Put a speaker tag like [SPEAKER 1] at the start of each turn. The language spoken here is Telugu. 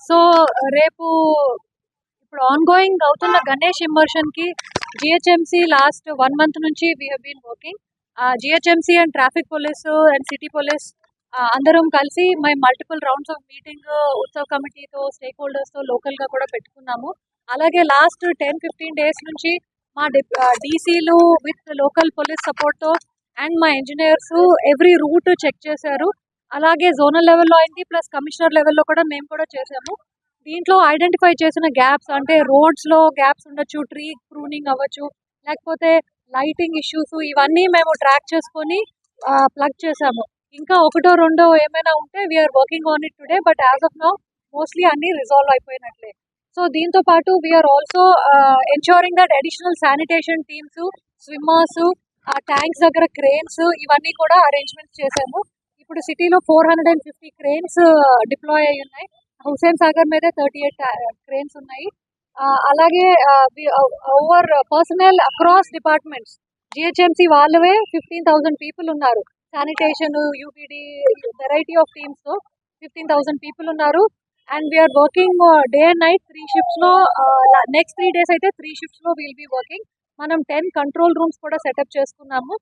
[SPEAKER 1] సో రేపు ఇప్పుడు ఆన్ గోయింగ్ అవుతున్న గణేష్ ఇమ్మర్షన్కి జిహెచ్ఎంసి లాస్ట్ వన్ మంత్ నుంచి we been working GHMC and traffic police and city police అందరం కలిసి my multiple rounds of meeting utsav కమిటీతో స్టేక్ హోల్డర్స్తో లోకల్గా కూడా పెట్టుకున్నాము. అలాగే లాస్ట్ టెన్ ఫిఫ్టీన్ డేస్ నుంచి మా డీసీలు విత్ లోకల్ పోలీస్ సపోర్ట్తో అండ్ మా ఇంజనీర్స్ ఎవ్రీ రూట్ చెక్ చేశారు. అలాగే జోనల్ లెవెల్లో అయింది ప్లస్ కమిషనర్ లెవెల్లో కూడా మేము కూడా చేసాము దీంట్లో ఐడెంటిఫై చేసిన గ్యాప్స్ అంటే రోడ్స్లో గ్యాప్స్ ఉండొచ్చు ట్రీ ప్రూనింగ్ అవ్వచ్చు లేకపోతే లైటింగ్ ఇష్యూస్ ఇవన్నీ మేము ట్రాక్ చేసుకొని ప్లగ్ చేసాము ఇంకా ఒకటో రెండో ఏమైనా ఉంటే we are working on it today but as of now mostly అన్ని రిజాల్వ్ అయిపోయినట్లే. సో దీంతో పాటు we are also ensuring that additional sanitation teams swimmers ఆ ట్యాంక్స్ దగ్గర క్రేన్స్ ఇవన్నీ కూడా అరేంజ్మెంట్స్ చేశాము. ఇప్పుడు సిటీలో four hundred and fifty cranes deploy uh, అయి ఉన్నాయి. హుసేన్ సాగర్ మీద థర్టీ ఎయిట్ uh, క్రేన్స్ ఉన్నాయి. అలాగే over personnel across departments GHMC వాళ్ళవే fifteen thousand people ఉన్నారు. Sanitation UPD variety of teams fifteen thousand people ఉన్నారు. And we are working day and night three షిఫ్ట్స్లో next three days అయితే త్రీ షిఫ్ట్స్లో విల్ బీ వర్కింగ్ మనం టెన్ కంట్రోల్ రూమ్స్ కూడా సెటప్ చేసుకున్నాము.